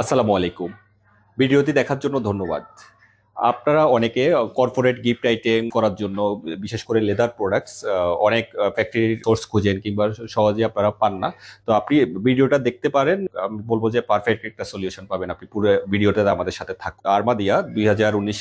আসসালামু আলাইকুম। ভিডিওটি দেখার জন্য ধন্যবাদ। আপনারা অনেকে কর্পোরেট গিফট আইটেম করার জন্য, বিশেষ করে লেদার প্রোডাক্টস অনেক ফ্যাক্টরি সোর্স খুঁজেন কিংবা সহজে আপনারা পান না। তো আপনি ভিডিওটা দেখতে পারেন, আমি বলব যে পারফেক্ট একটা সলিউশন পাবেন আপনি। পুরো ভিডিওটাতে আমাদের সাথে থাক। আরমাদিয়া দুই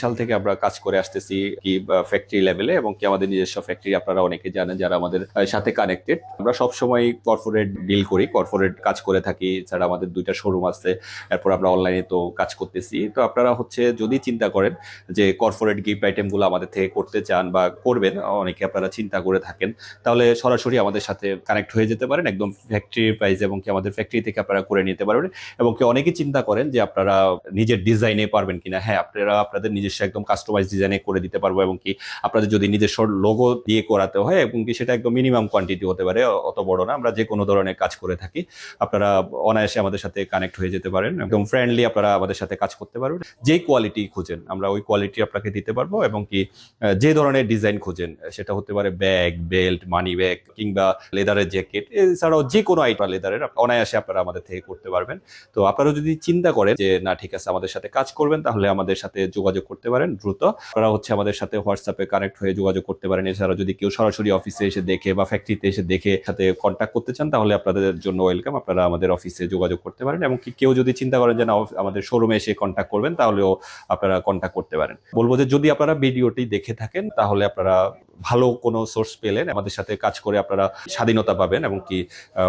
সাল থেকে আমরা কাজ করে আসতেছি কি ফ্যাক্টরি লেভেলে এবং কি আমাদের নিজস্ব ফ্যাক্টরি আপনারা অনেকে জানেন যারা আমাদের সাথে কানেক্টেড আমরা সবসময় কর্পোরেট ডিল করি কর্পোরেট কাজ করে থাকি। এছাড়া আমাদের দুইটা শোরুম আছে, এরপর আমরা অনলাইনে তো কাজ করতেছি। তো আপনারা হচ্ছে যদি চিন্তা করেন যে কর্পোরেট গিফট আইটেমগুলো আমাদের থেকে করতে চান বা করবেন, অনেকে আপনারা চিন্তা করে থাকেন, তাহলে সরাসরি আমাদের সাথে কানেক্ট হয়ে যেতে পারেন, একদম ফ্যাক্টরি প্রাইস এবং কি আমাদের ফ্যাক্টরি থেকে আপনারা করে নিতে পারবেন এবং কি অনেকে চিন্তা করেন যে আপনারা নিজের ডিজাইনে পারবেন কিনা। হ্যাঁ আপনারা আপনাদের নিজস্ব একদম কাস্টমাইজ ডিজাইনে করে দিতে পারব এবং কি আপনাদের যদি নিজস্ব লোগো দিয়ে করাতে হয় এবং কি সেটা একদম মিনিমাম কোয়ান্টিটি হতে পারে, অত বড় না, আমরা যে কোনো ধরনের কাজ করে থাকি, আপনারা অনায়াসে আমাদের সাথে কানেক্ট হয়ে যেতে পারেন, একদম ফ্রেন্ডলি আপনারা আমাদের সাথে কাজ করতে পারবেন যেই কোয়ালিটি খুঁজেন, আমরা ওই কোয়ালিটি আপনাকে দিতে পারব এবং কি যে ধরনের ডিজাইন খুঁজেন সেটা হতে পারে ব্যাগ বেল্ট মানি ব্যাগ কিংবা লেদারের জ্যাকেট এছাড়াও যে কোনো আইটেম লেদারের অনায়াসে আপনারা আমাদের থেকে করতে পারবেন। তো আপনারা যদি চিন্তা করেন যে, না, ঠিক আছে, আমাদের সাথে কাজ করবেন, তাহলে আমাদের সাথে যোগাযোগ করতে পারেন দ্রুত। আপনারা হচ্ছে আমাদের সাথে হোয়াটসঅ্যাপে কানেক্ট হয়ে যোগাযোগ করতে পারেন। এছাড়া যদি কেউ সরাসরি অফিসে এসে দেখে বা ফ্যাক্টরিতে এসে দেখে সাথে কন্ট্যাক্ট করতে চান, তাহলে আপনাদের জন্য ওয়েলকাম আপনারা আমাদের অফিসে যোগাযোগ করতে পারেন এবং কেউ যদি চিন্তা করেন যে, না, আমাদের শোরুমে এসে কন্ট্যাক্ট করবেন, তাহলেও আপনারা কন্ট্যাক্ট করতে পারেন। বলব যে যদি আপনারা ভিডিওটি দেখে থাকেন, তাহলে আপনারা ভালো কোনো সোর্স পেলেন, আমাদের সাথে কাজ করে আপনারা স্বাধীনতা পাবেন এবং কি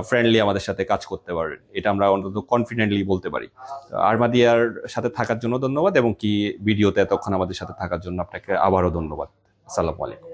ফ্রেন্ডলি আমাদের সাথে কাজ করতে পারেন এটা আমরা অন্তত কনফিডেন্টলি বলতে পারি। আরমাদিয়ার সাথে থাকার জন্য ধন্যবাদ এবং কি, ভিডিওতে এতক্ষণ আমাদের সাথে থাকার জন্য আপনাকে আবারও ধন্যবাদ। আসসালামু আলাইকুম।